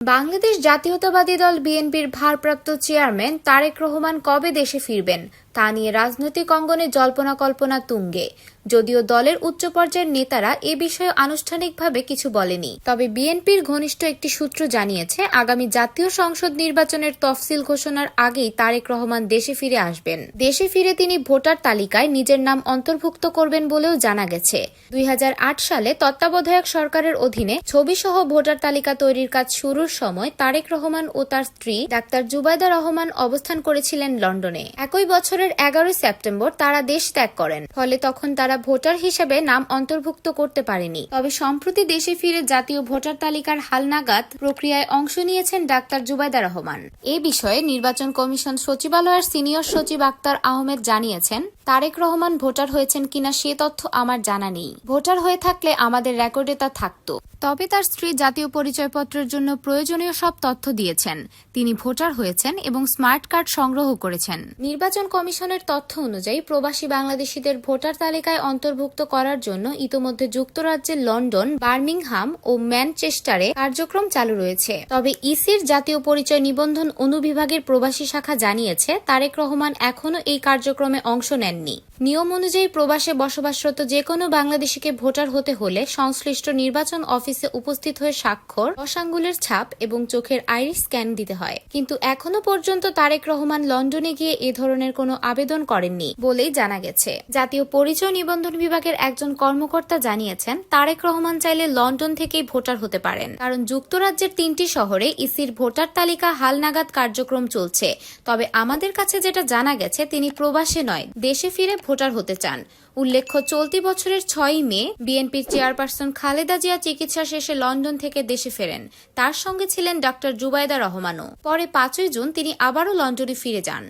বাংলাদেশ জাতীয়তাবাদী দল বিএনপির ভারপ্রাপ্ত চেয়ারম্যান তারেক রহমান কবে দেশে ফিরবেন? তা নিয়ে রাজনৈতিক অঙ্গনে জল্পনা কল্পনা তুঙ্গে। যদিও দলের উচ্চ পর্যায়ের নেতারা এ বিষয়ে আনুষ্ঠানিকভাবে কিছু বলেনি। তবে বিএনপির ঘনিষ্ঠ একটি সূত্র জানিয়েছে, আগামী জাতীয় সংসদ নির্বাচনের তফসিল ঘোষণার আগেই তারেক রহমান দেশে ফিরে আসবেন। দেশে ফিরে তিনি ভোটার তালিকায় নিজের নাম অন্তর্ভুক্ত করবেন বলেও জানা গেছে। দুই হাজার আট সালে তত্ত্বাবধায়ক সরকারের অধীনে ছবিসহ ভোটার তালিকা তৈরির কাজ শুরুর সময় তারেক রহমান ও তার স্ত্রী ডাক্তার জুবাইদা রহমান অবস্থান করেছিলেন লন্ডনে। একই বছরের এগারোই সেপ্টেম্বর তারা দেশ ত্যাগ করেন। ফলে তখন তারা ভোটার হিসেবে নাম অন্তর্ভুক্ত করতে পারেনি। তবে সম্প্রতি দেশে ফিরে জাতীয় ভোটার তালিকার হালনাগাদ প্রক্রিয়ায় অংশ নিয়েছেন ডাক্তার জুবাইদা রহমান। এ বিষয়ে নির্বাচন কমিশন সচিবালয়ের সিনিয়র সচিব আক্তার আহমেদ জানিয়েছেন, তারেক রহমান ভোটার হয়েছেন কিনা সে তথ্য আমার জানা নেই। ভোটার হয়ে থাকলে আমাদের রেকর্ডে তা থাকতো। তবে তার স্ত্রী জাতীয় পরিচয়পত্রের জন্য প্রয়োজনীয় সব তথ্য দিয়েছেন। তিনি ভোটার হয়েছেন এবং স্মার্ট কার্ড সংগ্রহ করেছেন। নির্বাচন কমিশনের তথ্য অনুযায়ী প্রবাসী বাংলাদেশিদের ভোটার তালিকায় অন্তর্ভুক্ত করার জন্য ইতোমধ্যে যুক্তরাজ্যের লন্ডন, বার্মিংহাম ও ম্যানচেস্টারে কার্যক্রম চালু রয়েছে। তবে ইসির জাতীয় পরিচয় নিবন্ধন অনুবিভাগের প্রবাসী শাখা জানিয়েছে, তারেক রহমান এখনও এই কার্যক্রমে অংশ নেননি। নিয়ম অনুযায়ী প্রবাসে বসবাসরত যে কোনো বাংলাদেশিকে ভোটার হতে হলে সংশ্লিষ্ট নির্বাচন অফিসে উপস্থিত হয়ে স্বাক্ষর দশাঙ্গুলের ছাপ এবং চোখের আইরিস স্ক্যান দিতে হয়। কিন্তু এখনও পর্যন্ত তারেক রহমান লন্ডনে গিয়ে এ ধরনের কোনো আবেদন করেননি বলেই জানা গেছে। জাতীয় পরিচয় নিবন্ধন বিভাগের একজন কর্মকর্তা জানিয়েছেন, তারেক রহমান চাইলে লন্ডন থেকেই ভোটার হতে পারেন। কারণ যুক্তরাজ্যের তিনটি শহরে ইসির ভোটার তালিকা হালনাগাদ কার্যক্রম চলছে। তবে আমাদের কাছে যেটা জানা গেছে, তিনি প্রবাসে নয়, দেশে ফিরে ভোটার হতে চান। উল্লেখ্য, চলতি বছরের ছয়ই মে বিএনপির চেয়ারপারসন খালেদা জিয়া চিকিৎসা শেষে লন্ডন থেকে দেশে ফেরেন। তার সঙ্গে ছিলেন ডক্টর জুবাইদা রহমানও। পরে পাঁচই জুন তিনি আবারও লন্ডনে ফিরে যান।